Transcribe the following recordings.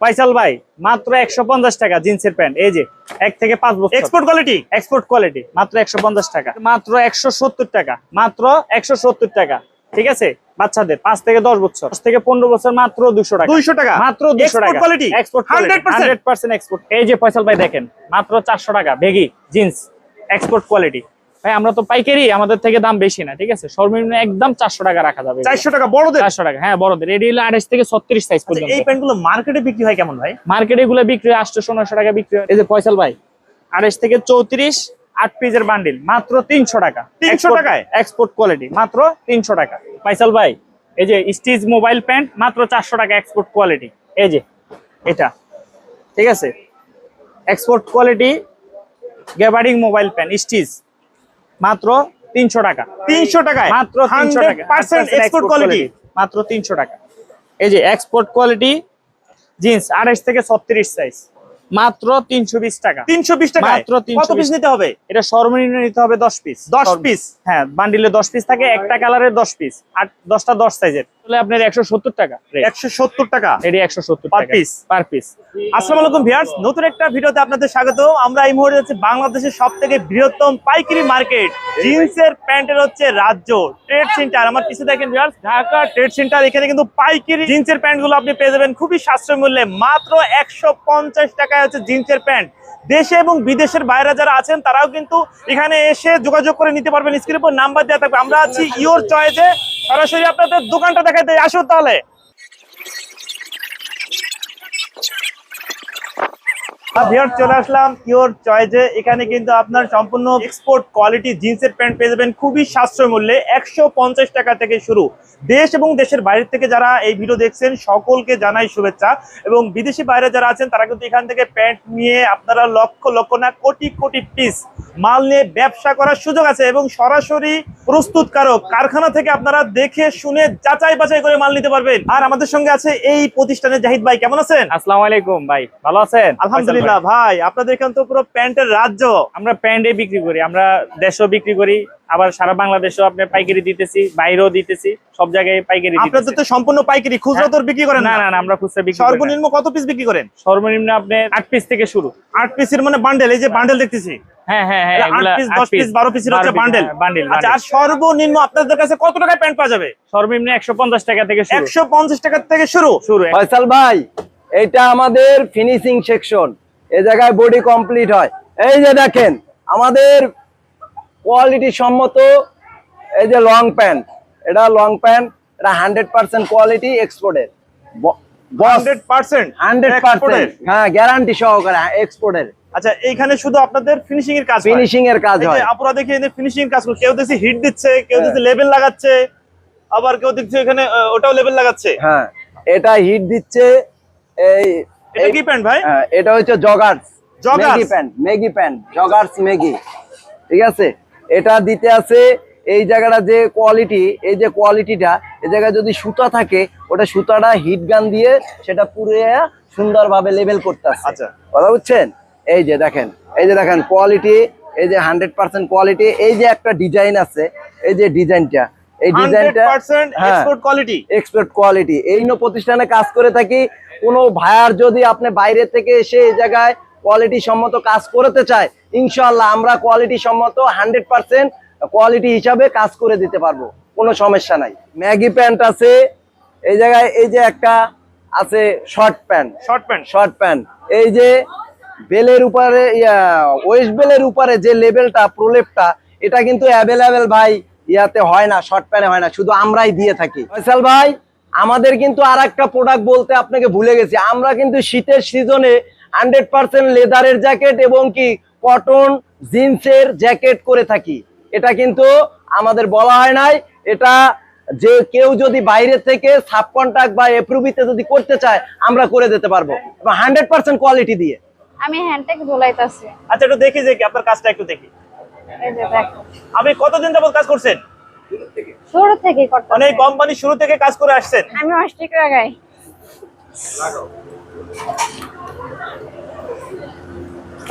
ফয়সাল ভাই মাত্র একশো পঞ্চাশ টাকা জিন্সের প্যান্ট। এই যে এক থেকে পাঁচ বছর। এক্সপোর্ট কোয়ালিটি এক্সপোর্ট কোয়ালিটি মাত্র একশো পঞ্চাশ টাকা। মাত্র একশো সত্তর টাকা মাত্র একশো সত্তর টাকা। ঠিক আছে? বাচ্চাদের পাঁচ থেকে দশ বছর। দশ থেকে পনেরো বছর মাত্র দুশো টাকা। দুইশো টাকা? মাত্র দুশো টাকা। quality? Export 100% hundred percent export এই যে ফয়সাল ভাই দেখেন মাত্র চারশো টাকা বেগি জিন্স। এক্সপোর্ট কোয়ালিটি ভাই আমরা তো পাইকারি আমাদের থেকে দাম বেশি না ঠিক আছে? সর্বনিম্ন একদম চারশো টাকা রাখা যাবে চারশো টাকা বড়দের? চারশো টাকা হ্যাঁ বড়দের। এটি হলো আঠাশ থেকে ছত্রিশ সাইজ আচ্ছা, পর্যন্ত। এই প্যান্টগুলো মার্কেটে বিক্রি হয় কেমন ভাই? মার্কেটে গুলো বিক্রি হয় আটশো নশো টাকা বিক্রি হয়। এই যে ফয়সাল ভাই আড়াইশ থেকে চৌত্রিশ আট পিসের বান্ডিল মাত্র তিনশো টাকা। 300 টাকায়? এক্সপোর্ট কোয়ালিটি মাত্র তিনশো টাকা। ফয়সাল ভাই এই যে স্টিচ মোবাইল প্যান্ট মাত্র চারশো টাকা এক্সপোর্ট কোয়ালিটি এই যে এটা ঠিক আছে? এক্সপোর্ট কোয়ালিটি গ্যাবারিং মোবাইল প্যান্ট স্টিচ মাত্র তিনশো টাকা। তিনশো টাকায়? মাত্র তিনশো টাকা। পার্সেন্ট এক্সপোর্ট কোয়ালিটি মাত্র তিনশো টাকা। এই যে এক্সপোর্ট কোয়ালিটি জিন্স আড়াইশ থেকে ছত্রিশ সাইজ মাত্র তিনশো বিশ টাকা। তিনশো বিশ টাকা মাত্র 320 কত পিস নিতে হবে? এটা সর্বনিম্ন নিতে হবে দশ পিস দশ পিস হ্যাঁ বান্ডিলে দশ পিস থাকে একটা কালারের দশ পিস আর দশটা দশ সাইজের তাহলে আপনার একশো সত্তর টাকা একশো সত্তর টাকা। এটি একশো সত্তর Per টাকা। piece? পার পিস আসসালামু আলাইকুম ভিউয়ার্স নতুন একটা ভিডিওতে আপনাদের স্বাগত। আমরা এই মুহূর্তে যাচ্ছি বাংলাদেশের সব থেকে বৃহত্তম পাইকারি মার্কেট। জিন্সের প্যান্টের হচ্ছে রাজ্য ট্রেড সেন্টার। আমার কিছু দেখেন ভিউয়ার্স ঢাকা ট্রেড সেন্টার। এখানে কিন্তু পাইকারি জিন্সের প্যান্টগুলো আপনি পেয়ে যাবেন। খুবই সাশ্রয় মূল্যে মাত্র একশো পঞ্চাশ টাকায় হচ্ছে জিন্সের প্যান্ট। দেশে এবং বিদেশের বাইরে যারা আছেন, তারাও কিন্তু এখানে এসে যোগাযোগ করে নিতে পারবেন। স্ক্রিনের উপর নাম্বার দেওয়া থাকবে। আমরা আছি ইওর চয়েসে সরাসরি আপনাদের দোকানটা দেখাতে আসুন তাহলে। ভিউয়ার চলে আসলাম ইওর চয়েজে এখানে কিন্তু আপনার সম্পূর্ণ এক্সপোর্ট কোয়ালিটি জিন্সের প্যান্ট পেয়ে যাবেন খুবই সাশ্রয় মূল্যে একশো পঞ্চাশ টাকা থেকে শুরু। দেশ এবং দেশের বাইরে থেকে যারা এই ভিডিও দেখছেন সকলকে জানাই শুভেচ্ছা। এবং বিদেশি বাইরে যারা আছেন তারা কিন্তু এখান থেকে প্যান্ট নিয়ে আপনারা লক্ষ লক্ষ না কোটি কোটি পিস মাল নিয়ে ব্যবসা করার সুযোগ আছে এবং সরাসরি প্রস্তুতকারক কারখানা থেকে আপনারা দেখে শুনে যাচাই বাছাই করে মাল নিতে পারবেন। আর আমাদের সঙ্গে আছে এই প্রতিষ্ঠানের জাহিদ ভাই কেমন আছেন? আসসালামু আলাইকুম ভাই ভালো আছেন? আলহামদুলিল্লাহ ভাই আপনাদের এখানে তো পুরো প্যান্টের রাজ্য। আমরা প্যান্টে বিক্রি করি আমরা দেশও বিক্রি করি আবার সারা বাংলাদেশেও আপনি পাইকারি দিতেছি বাইরেও দিতেছি সব জায়গায় পাইকারি আপনাদের তো সম্পূর্ণ পাইকারি খুচরা হ্যাঁ। তো বিক্রি করেন না? না না আমরা খুচরা বিক্রি সর্বনিম্ন কত পিস বিক্রি করেন? সর্বনিম্ন আপনি আট পিস থেকে শুরু। আট পিসের মানে বান্ডেল এই যে বান্ডেল দেখতেছি। হ্যাঁ হ্যাঁ হ্যাঁ আট পিস আট দশ পিস বারো পিসের হচ্ছে বান্ডেল বান্ডিল আচ্ছা আর সর্বনিম্ন আপনাদের কাছে কত টাকায় প্যান্ট পাওয়া যাবে? সর্বনিম্ন একশো পঞ্চাশ টাকা থেকে শুরু। একশো পঞ্চাশ টাকা থেকে শুরু। শুরু ফয়সাল ভাই এটা আমাদের ফিনিশিং সেকশন এ জায়গায় বডি কমপ্লিট হয়। এই যে দেখেন আমাদের কোয়ালিটি সম্মত এই যে লং প্যান্ট এটা লং প্যান্ট এটা হান্ড্রেড পার্সেন্ট কোয়ালিটি এক্সপোর্টের হ্যাঁ গ্যারান্টি সহকারে এক্সপোর্টের আচ্ছা এইখানে শুধু আপনাদের ফিনিশিং এর কাজ ফিনিশিং এর কাজ হয়। আপুরা দেখি ফিনিশিং এর কাজ কেউ দেখছি হিট দিচ্ছে কেউ হ্যাঁ। দেখছি লেবেল লাগাচ্ছে আবার কেউ দেখছি এখানে ওটাও লাগাচ্ছে? হ্যাঁ এটা হিট দিচ্ছে এই এটা কি প্যান্ট ভাই? হ্যাঁ, এটা হচ্ছে জগার্স? মেগি প্যান্ট মেগি প্যান্ট জগার্স মেগি ঠিক আছে? এটা দিতে আছে এই জায়গাটা যে কোয়ালিটি এই যে কোয়ালিটিটা এই জায়গায় যদি সুতা থাকে ওটা সুতাটা হিট গান দিয়ে সেটা পুরে সুন্দরভাবে লেভেল করতে আচ্ছা। কথা বুঝছেন? এই যে দেখেন এই যে দেখেন কোয়ালিটি এই যে হান্ড্রেড পার্সেন্ট কোয়ালিটি এই যে একটা ডিজাইন আছে এই যে ডিজাইনটা এই ডিজাইনটা এক্সপোর্ট কোয়ালিটি এক্সপোর্ট কোয়ালিটি এই প্রতিষ্ঠানে কাজ করে থাকি কোনো ভাইয়ার যদি আপনি বাইরে থেকে এসে এই জায়গায় কোয়ালিটি সম্মত কাজ করতে চায় ইনশাল্লাহ আমরা কোয়ালিটি সম্মত হান্ড্রেড পার্সেন্ট কোয়ালিটি হিসাবে কাজ করে দিতে পারব। কোনো সমস্যা নাই। ম্যাগি প্যান্ট আছে এই জায়গায় এই যে একটা আছে short pant short pant short pant এই যে বেলের উপরে ওয়েস্ট বেলের উপরে যে লেভেলটা প্রলেপটা এটা কিন্তু অ্যাভেলেবেল ভাই ইয়াতে হয় না শর্ট প্যান্টে হয় না শুধু আমরাই দিয়ে থাকি। ফয়সাল ভাই আমাদের কিন্তু আর একটা প্রোডাক্ট বলতে আপনাকে ভুলে গেছি। আমরা কিন্তু শীতের সিজনে হান্ড্রেড পার্সেন্ট লেদারের জ্যাকেট এবং কি কটন জিন্সের জ্যাকেট করে থাকি। এটা কিন্তু আমাদের বলা হয় নাই। এটা যে কেউ যদি বাইরে থেকে সাব কন্ট্রাক্ট বা এপ্রুভিতে যদি করতে চায় আমরা করে দিতে পারব। এবং হান্ড্রেড পার্সেন্ট কোয়ালিটি দিয়ে। আমি হ্যান্ডটেক ধুলাইতাছি আচ্ছা একটু দেখি যে কি আপনার কাজটা একটু দেখি। এই যে দেখো আপনি কতদিন যাবত কাজ করছেন? শুরু থেকে করতে মানে কোম্পানি শুরু থেকে কাজ করে আসছেন? আমি অষ্টিক লাগাই।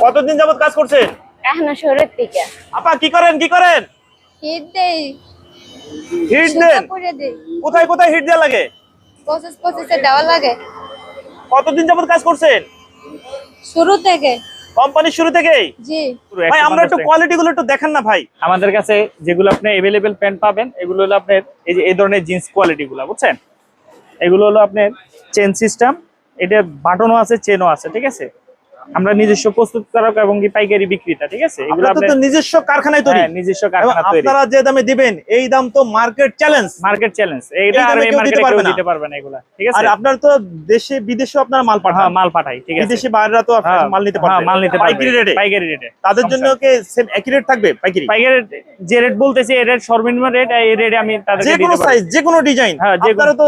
কতদিন যাবত কাজ করছেন? এখনও শুরুর থেকে আপা কি করেন কি করেন? হিট দেই। হিট দেন? কোথায় কোথায় হিট দেওয়া লাগে? পঁচিশ পঁচিশে দেওয়া লাগে। কতদিন যাবত কাজ করছেন? শুরু থেকে। কোম্পানির শুরু থেকে জি। ভাই আমরা একটু কোয়ালিটি গুলো একটু দেখেন না ভাই। আমাদের কাছে যেগুলো আপনি এভেলেবেল প্যান্ট পাবেন এগুলো হলো আপনার এই যে এই ধরনের জিন্স কোয়ালিটি গুলো বুঝছেন? এগুলো হলো আপনার চেন সিস্টেম এটা বাটনও আছে চেনও আছে ঠিক আছে? আমরা নিজস্ব প্রস্তুতকারক এবং কি পাইকারি বিক্রেতা ঠিক আছে? এগুলো তো নিজস্ব কারখানায় তৈরি। হ্যাঁ, নিজস্ব কারখানা তৈরি। আপনারা যে দামে দিবেন এই দাম তো মার্কেট চ্যালেঞ্জ মার্কেট চ্যালেঞ্জ এই আর এই মার্কেটে কেউ দিতে পারবে না এগুলা ঠিক আর আছে আপনার তো দেশে বিদেশে আপনারা মাল হ্যাঁ পাঠান মাল পাঠাই ঠিক আছে। বিদেশি বাইরেরা তো হ্যাঁ, মাল নিতে হ্যাঁ, পারবে মাল নিতে পারবে। পাইকারি রেটে পাইকারি রেটে তাদের জন্য কি সেম একই রেট থাকবে পাইকারি? পাইকারি যে রেট বলতেছি এই রেট সর্বনিম্ন রেট এই রেটে আমি তাদেরকে যে কোনো সাইজ যে কোনো ডিজাইন হ্যাঁ, আপনারা তো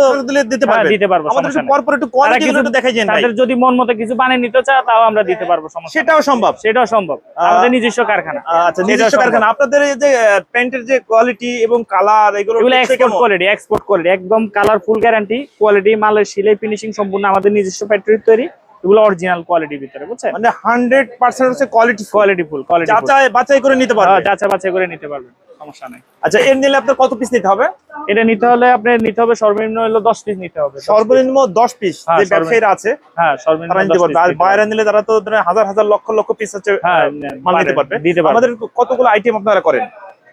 দিতে হ্যাঁ, পারবেন। দিতে পারব, আমাদের নেই। পরপর একটু কোয়ালিটি একটু দেখাই যান তাদের যদি মন মতো কিছু বানিয়ে নিতে চায় তাও আমরা দিতে পারব সমস্যা সেটাও সম্ভব। সেটাও সম্ভব। আমাদের নিজস্ব কারখানা। আচ্ছা নিজস্ব কারখানা। আপনাদের এই যে প্যান্টের যে কোয়ালিটি এবং কালার এগুলো এক্সপোর্ট কোয়ালিটি এক্সপোর্ট কোয়ালিটি একদম কালারফুল গ্যারান্টি কোয়ালিটি মালের সিলাই ফিনিশিং সম্পূর্ণ আমাদের নিজস্ব ফ্যাক্টরি তৈরি। এগুলো অরিজিনাল কোয়ালিটির ভিতরে বুঝছেন? মানে হান্ড্রেড পার্সেন্ট হচ্ছে কোয়ালিটি কোয়ালিটি ফুল কোয়ালিটি যাচাই বাছাই করে নিতে পারবে? যাচাই বাছাই করে নিতে পারবেন সমস্যা নেই। আচ্ছা এর নিলে আপনার কত পিস নিতে হবে? এটা নিতে হলে আপনার নিতে হবে সর্বনিম্ন হলো দশ পিস নিতে হবে সর্বনিম্ন দশ পিস হ্যাঁ, যে সর্বনিম্ন। ব্যবসায়ীরা আছে হ্যাঁ সর্বনিম্ন তারা 10 নিতে পারবে। আর বাইরে নিলে তারা তো হাজার হাজার লক্ষ লক্ষ পিস হচ্ছে হ্যাঁ, মাল নিতে পারবে আমাদের কতগুলো আইটেম আপনারা করেন?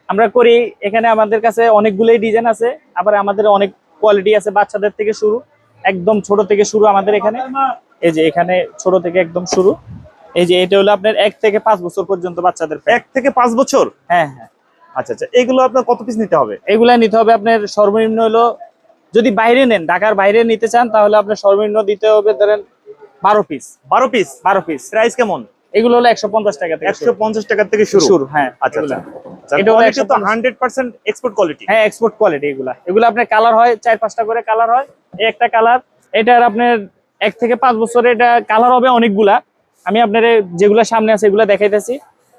আমরা করি এখানে আমাদের কাছে অনেকগুলোই ডিজাইন আছে আবার আমাদের অনেক কোয়ালিটি আছে বাচ্চাদের থেকে শুরু একদম ছোট থেকে শুরু আমাদের এখানে। এই যে এখানে ছোট থেকে একদম শুরু। এই যে এটা হলো আপনার এক থেকে পাঁচ বছর পর্যন্ত বাচ্চাদের। এক থেকে পাঁচ বছর? হ্যাঁ হ্যাঁ। আচ্ছা আচ্ছা এগুলো আপনার কত পিস নিতে হবে? এগুলা নিতে হবে আপনার সর্বনিম্ন হলো যদি বাইরে নেন ঢাকার বাইরে নিতে চান তাহলে আপনার সর্বনিম্ন দিতে হবে ধরেন বারো পিস বারো পিস বারো পিস প্রাইস কেমন? এগুলো হলো একশো পঞ্চাশ টাকা থেকে একশো পঞ্চাশ টাকা থেকে শুরু? শুরু হ্যাঁ আচ্ছা আচ্ছা। এটা হলো কোয়ালিটি তো 150 হান্ড্রেড পার্সেন্ট এক্সপোর্ট কোয়ালিটি হ্যাঁ এক্সপোর্ট কোয়ালিটি এগুলা। এগুলো আপনার কালার হয় চার পাঁচটা করে কালার হয় এই একটা কালার এটার আপনার এক থেকে পাঁচ বছরে এটা কালার হবে অনেকগুলা। আমি আপনার যেগুলা সামনে আছে এগুলা দেখাইতেছি।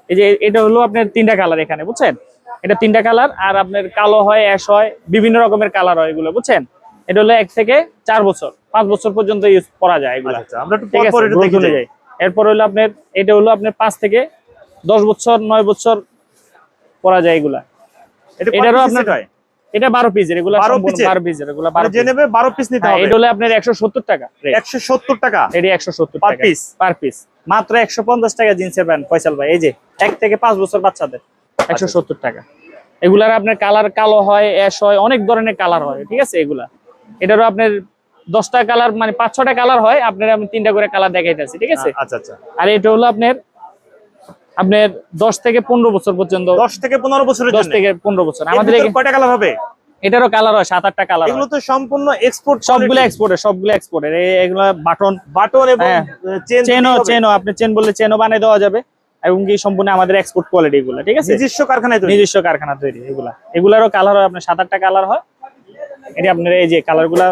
এই যে এটা হলো আপনার তিনটা কালার এখানে বুঝছেন? এটা তিনটা কালার আর আপনার কালো হয় অ্যাশ হয় বিভিন্ন রকমের কালার হয় এগুলো বুঝছেন? এটা হলো এক থেকে চার বছর পাঁচ বছর পর্যন্ত ইউজ করা যায় এগুলা। আচ্ছা। যাই। এরপর হলো আপনার এটা হলো আপনার পাঁচ থেকে দশ বছর নয় বছর পরা যায় এগুলা। এটা এটারও আপনার- এটা বারো পিসের এগুলো বারো পিসের এগুলো মানে বারো পিস নিতে হ্যাঁ হবে। এটা হলো আপনার একশো সত্তর টাকা একশো সত্তর টাকা? এটি একশো সত্তর টাকা। piece? পার পিস মাত্র একশো পঞ্চাশ টাকা জিন্সের প্যান্ট ফয়সাল ভাই এই যে এক থেকে পাঁচ বছর বাচ্চাদের। আচ্ছা। একশো সত্তর টাকা। এগুলার আপনার কালার কালো হয় অ্যাশ হয় অনেক ধরনের কালার হয় ঠিক আছে এগুলা। এটারও আপনার দশটা কালার মানে পাঁচ ছটা কালার হয় আপনার আমি তিনটা করে কালার দেখাইতেছি ঠিক আছে? আচ্ছা আচ্ছা। আর এটা হলো আপনার আপনার দশ থেকে পনেরো বছর পর্যন্ত। দশ থেকে পনেরো বছরের দশ থেকে পনেরো বছর। আমাদের কয়টা কালার হবে? এটারও কালার হয় সাত আটটা কালার এগুলো তো সম্পূর্ণ এক্সপোর্ট সবগুলো এক্সপোর্টের সবগুলো এক্সপোর্টের এগুলো বাটন বাটন এবং। চেন চেনও চেনও আপনি চেন বললে চেনও বানিয়ে দেওয়া যাবে। এবং কি সম্পূর্ণ আমাদের এক্সপোর্ট কোয়ালিটি এগুলো ঠিক আছে? নিজস্ব কারখানায় তৈরি? নিজস্ব কারখানা তৈরি এগুলা। এগুলারও কালার হয় আপনার সাত আটটা কালার হয়। এটা আপনার এই যে কালারগুলা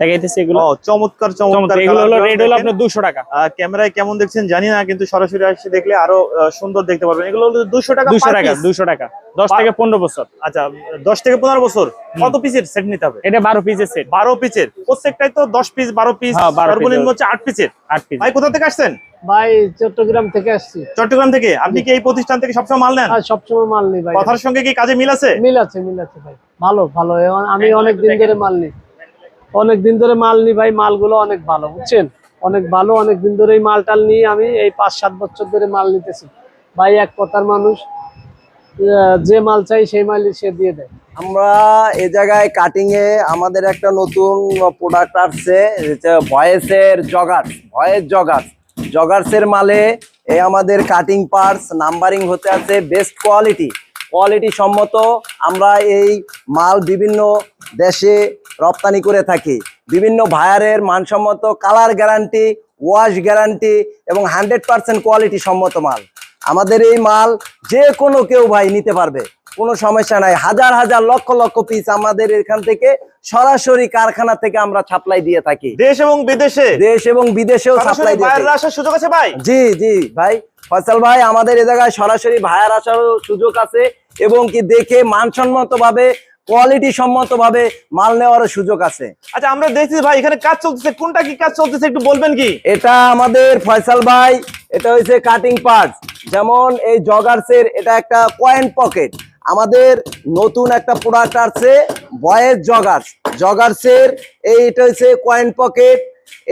দেখাইতেছে এগুলো। ও চমৎকার চমৎকার। এগুলো হলো রেড হলো আপনার দুশো টাকা। আহ, ক্যামেরায় কেমন দেখছেন জানি না কিন্তু সরাসরি আসে দেখলে আরও সুন্দর দেখতে পারবেন। এগুলো হলো দুশো টাকা দুশো per টাকা piece। দুশো টাকা। দশ থেকে পনেরো বছর। আচ্ছা দশ থেকে পনেরো বছর। কত পিসের সেট নিতে হবে? এটা বারো পিসের সেট বারো পিসের প্রত্যেকটাই তো দশ পিস বারো পিস হ্যাঁ, 12 সর্বনিম্ন হচ্ছে আট পিসের আট পিস ভাই কোথা থেকে আসছেন? ভাই চট্টগ্রাম থেকে আসছি। চট্টগ্রাম থেকে? আপনি কি এই প্রতিষ্ঠান থেকে সবসময় মাল নেন? আর সবসময় মাল নেই ভাই। কথার সঙ্গে কি কাজে মিল আছে? মিল আছে মিল আছে ভাই। ভালো ভালো। আমি অনেক দিন ধরে মাল নিই। অনেক দিন ধরে মাল নিই ভাই, মালগুলো অনেক ভালো, বুঝছেন? অনেক ভালো অনেক দিন ধরে এই মাল টাল নিয়ে আমি এই পাঁচ, সাত বছর ধরে মাল নিতেছি। ভাই, এক কথার মানুষ যে মাল চাই সেই মাল সে দিয়ে দেয়। আমরা এ জায়গায় কাটিং এ আমাদের একটা নতুন প্রোডাক্ট আসছে ভয়েসের জগার্স ভয়েস জগার্স জগার্সের মালে এই আমাদের কাটিং পার্টস নাম্বারিং হতে আছে বেস্ট কোয়ালিটি কোয়ালিটি সম্মত আমরা এই মাল বিভিন্ন দেশে রপ্তানি করে থাকি। বিভিন্ন ভায়ারের মানসম্মত কালার গ্যারান্টি ওয়াশ গ্যারান্টি এবং হান্ড্রেড পার্সেন্ট কোয়ালিটি সম্মত মাল। আমাদের এই মাল যে কোনো কেউ ভাই নিতে পারবে কোনো সমস্যা নাই। হাজার হাজার লক্ষ লক্ষ পিস আমাদের এখান থেকে সরাসরি কারখানা থেকে আমরা সাপ্লাই দিয়ে থাকি। দেশ এবং বিদেশে? দেশ এবং বিদেশেও সাপ্লাই দিয়ে আসার সুযোগ আছে ভাই? জি জি ভাই। ফয়সাল ভাই আমাদের এ জায়গায় সরাসরি ভাইয়ার আসার সুযোগ আছে এবং কি দেখে মানসম্মত ভাবে কোয়ালিটি সম্মত ভাবে মাল নেওয়ারও সুযোগ আছে। আচ্ছা আমরা দেখছি ভাই এখানে কাজ চলতেছে। কোনটা কি কাজ চলতেছে একটু বলবেন কি? এটা আমাদের ফয়সাল ভাই এটা হচ্ছে কাটিং পার্ট যেমন এই জগার্সের এটা একটা কয়েন পকেট আমাদের নতুন একটা প্রোডাক্ট আসছে বয়েস জগার্স জগার্সের এই এটা হচ্ছে কয়েন পকেট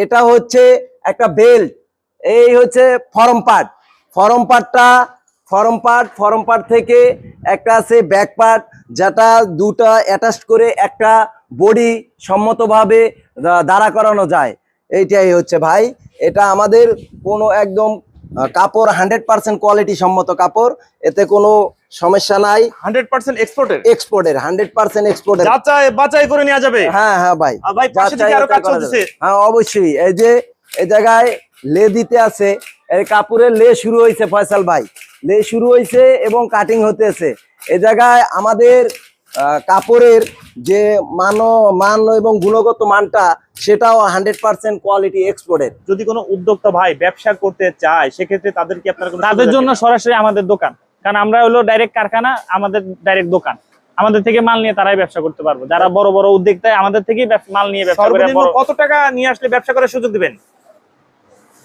এটা হচ্ছে একটা বেল্ট এই হচ্ছে ফরম পার্ট ফরম পার্টটা ফরম পার্ট ফরম পার্ট থেকে একটা আছে ব্যাক পার্ট যেটা দুটা অ্যাটাচ করে একটা বডি সম্মতভাবে দাঁড়া করানো যায়। এইটাই হচ্ছে ভাই। এটা আমাদের কোনো একদম কাপড় হান্ড্রেড পার্সেন্ট কোয়ালিটি সম্মত কাপড়। এতে কোনো সমস্যা নাই। হান্ড্রেড পার্সেন্ট এক্সপোর্টের? এক্সপোর্টের হান্ড্রেড পার্সেন্ট এক্সপোর্টের। যাচাই বাছাই করে নেওয়া যাবে? হ্যাঁ হ্যাঁ ভাই। হ্যাঁ অবশ্যই। এই যে এই জায়গায় লে দিতে আছে। এই কাপড়ের লে শুরু হয়েছে ফয়সাল ভাই। লে শুরু হয়েছে এবং কাটিং হতেছে। এই জায়গায় আমাদের আহ, কাপড়ের যে মান মান এবং গুণগত মানটা সেটাও হান্ড্রেড পার্সেন্ট কোয়ালিটি এক্সপোর্টের যদি কোনো উদ্যোক্তা ভাই ব্যবসা করতে চায় সেক্ষেত্রে তাদের কি আপনার তাদের জন্য সরাসরি আমাদের দোকান। কারণ আমরা হলো ডাইরেক্ট কারখানা আমাদের ডাইরেক্ট দোকান। আমাদের থেকে মাল নিয়ে তারাই ব্যবসা করতে পারব। যারা বড় বড় উদ্যোক্তায় আমাদের থেকেই মাল নিয়ে ব্যবসা করে কত টাকা নিয়ে আসলে ব্যবসা করার সুযোগ দিবেন?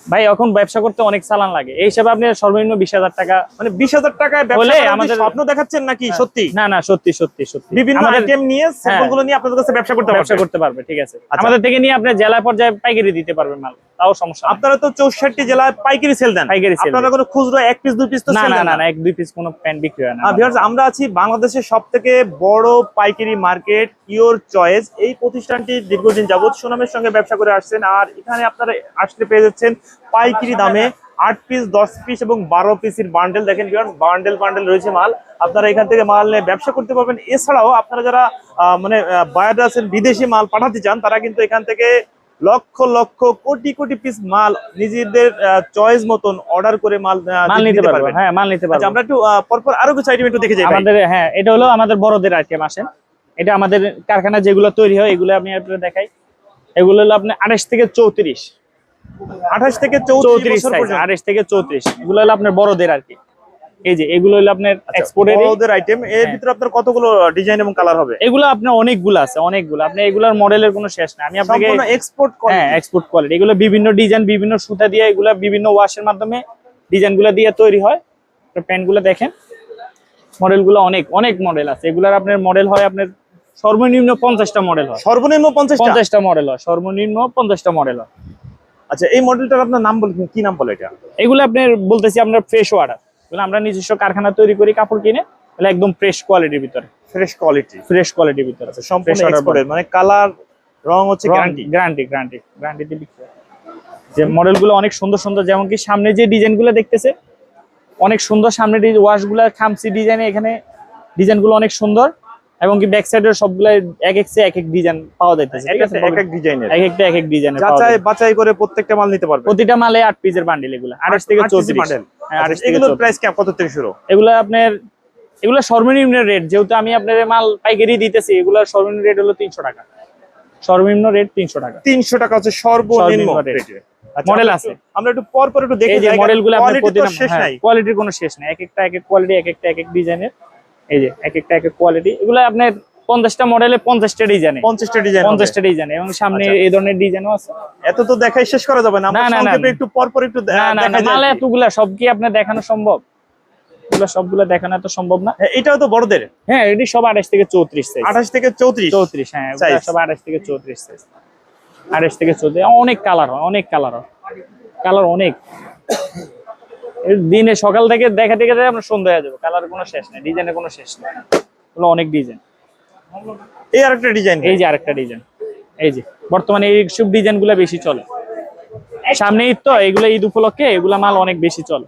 ভাই এখন ব্যবসা করতে অনেক চালান লাগে। এই হিসাবে আপনি সর্বনিম্ন বিশ হাজার টাকা মানে বিশ হাজার টাকায় কি আমাদের- স্বপ্ন দেখাচ্ছেন নাকি সত্যি? না না সত্যি সত্যি সত্যি। বিভিন্ন আইটেম নিয়ে স্যাম্পল নিয়ে আপনাদের কাছে ব্যবসা করতে ব্যবসা করতে পারবে ঠিক আছে। আচ্ছা। আমাদের থেকে নিয়ে আপনি জেলা পর্যায়ে পাইকারি দিতে পারবেন মাল তাও সমস্যা আপনারা তো চৌষট্টি জেলায় পাইকারি সেল দেন। পাইকারি আপনারা কোনো খুচরো এক পিস দুই পিস তো না সেল না না না? না এক দুই পিস কোনো প্যান্ট বিক্রি হয় না। আমরা আছি বাংলাদেশের বড় পাইকারি মার্কেট ইওর চয়েস এই প্রতিষ্ঠানটি দীর্ঘদিন যাবত সুনামের সঙ্গে ব্যবসা করে আসছেন। আর এখানে আপনারা আসলে পেয়ে যাচ্ছেন পাইকারি দামে আট পিস দশ পিস এবং বারো পিসের বান্ডেল দেখেন বান্ডেল বান্ডেল রয়েছে মাল। আপনারা এখান থেকে মাল নিয়ে ব্যবসা করতে পারবেন। এছাড়াও আপনারা যারা মানে বায়ার আছেন বিদেশি মাল পাঠাতে চান তারা কিন্তু এখান থেকে লক্ষ লক্ষ কোটি কোটি পিস মাল নিজেদের চয়েস মতন অর্ডার করে মাল মাল নিতে পারব পারবেন। হ্যাঁ মাল নিতে আচ্ছা পারব আমরা একটু পরপর আরও কিছু আইটেম একটু দেখে যাই আমাদের হ্যাঁ এটা হলো আমাদের বড়দের আইটেম আসেন। এটা আমাদের কারখানা যেগুলো তৈরি হয় এগুলো আমি আপনাদের দেখাই। এগুলো হলো আপনার আঠাশ থেকে চৌত্রিশ। আঠাশ থেকে চৌত্রিশ আঠাশ থেকে চৌত্রিশ। এগুলো হলো আপনার বড়দের আর কি। এই যে এগুলো হলো আপনার এক্সপোর্টের বড়দের আইটেম এর হ্যাঁ। ভিতরে আপনার কতগুলো ডিজাইন এবং কালার হবে? এগুলো আপনার অনেকগুলো আছে অনেকগুলো। আপনি এগুলোর মডেলের কোনো শেষ নাই। আমি আপনাকে এক্সপোর্ট হ্যাঁ এক্সপোর্ট কোয়ালিটি এগুলো বিভিন্ন ডিজাইন বিভিন্ন সুতা দিয়ে এগুলো বিভিন্ন ওয়াশের মাধ্যমে ডিজাইনগুলো দিয়ে তৈরি হয়। প্যান্টগুলো দেখেন। মডেলগুলো অনেক অনেক মডেল আছে। এগুলার আপনার মডেল হয় আপনার সর্বনিম্ন পঞ্চাশটা মডেল হয়। সর্বনিম্ন পঞ্চাশ পঞ্চাশটা মডেল হয়। সর্বনিম্ন পঞ্চাশটা মডেল হয়। আচ্ছা এই মডেলটার আপনার নাম বলবেন কি নাম বলে এটা? এগুলো আপনার বলতেছি আপনার ফ্রেশ ওয়াটার আমরা নিজস্ব কারখানা তৈরি করি কাপড় কিনে এগুলো একদম ফ্রেশ কোয়ালিটির ভিতরে। ফ্রেশ কোয়ালিটি ফ্রেশ কোয়ালিটির ভিতরে। আচ্ছা সম্পূর্ণ order মানে কালার রং হচ্ছে গ্যারান্টি গ্যারান্টি গ্যারান্টি গ্যারান্টি দিয়ে বিক্রি। যে মডেলগুলো অনেক সুন্দর সুন্দর যেমন কি সামনে যে ডিজাইনগুলো দেখতেছে অনেক সুন্দর সামনে ওয়াশগুলো খামসি ডিজাইনে এখানে ডিজাইনগুলো অনেক সুন্দর। এবং কি ব্যাক সাইডের সবগুলো এক এক সে এক এক ডিজাইন পাওয়া যাইতেছে এক এক ডিজাইনের এক একটা এক এক ডিজাইনের যাচাই বাছাই করে প্রত্যেকটা মাল নিতে পারবে? প্রতিটা মালে আট পিসের বান্ডিল এগুলো আঠাশ থেকে আট piece চৌত্রিশ। bundle। হ্যাঁ আচ্ছা, এগুলোর প্রাইস কেমন কত থেকে শুরু? এগুলো আপনার এগুলো সর্বনিম্ন রেট যেহেতু আমি আপনার মাল পাইকারি দিতেছি এগুলোর সর্বনিম্ন রেট হলো তিনশো টাকা। সর্বনিম্ন রেট তিনশো টাকা। তিনশো টাকা হচ্ছে সর্বনিম্ন rate। আচ্ছা, আমরা আছে। আমরা একটু পর পর একটু দেখে মডেলগুলো আপনার প্রতিটা শেষ হ্যাঁ, নাই। কোয়ালিটির কোনো শেষ নাই। এক একটা এক এক কোয়ালিটি এক একটা এক এক ডিজাইনের এই যে এক একটা এক এক কোয়ালিটি এগুলো আপনার পঞ্চাশটা মডেলে পঞ্চাশটা ডিজাইনে পঞ্চাশটা ডিজাইন পঞ্চাশটা ডিজাইন এবং সামনে আচ্ছা। এই ধরনের ডিজাইনও আছে। এত তো দেখাই শেষ করা যাবে না। না, না। একটু পর পর একটু দে- না না না দেখা যায় মালে আর কি। এতগুলা সব কি আপনার দেখানো সম্ভব। এগুলো সবগুলো দেখানো এত সম্ভব না। হ্যাঁ, এটাও তো বড়দের। হ্যাঁ এটি সব আঠাশ থেকে চৌত্রিশ সাইজ আঠাশ থেকে চৌত্রিশ। চৌত্রিশ হ্যাঁ সব আঠাশ থেকে চৌত্রিশ সাইজ আঠাশ থেকে চৌত্রিশ। অনেক কালার হয় অনেক কালার হয়। কালার অনেক। দিনে সকাল থেকে দেখা দেখে দেখে আমরা সন্ধ্যা হয়ে যাবে। কালার কোনো শেষ নেই ডিজাইনের কোনো শেষ নেই। এগুলো অনেক ডিজাইন এই আরেকটা ডিজাইন এই যে আরেকটা ডিজাইন এই যে বর্তমানে এই সব ডিজাইনগুলা বেশি চলে। সামনে ঈদ তো এগুলো ঈদ উপলক্ষে এগুলা মাল অনেক বেশি চলে।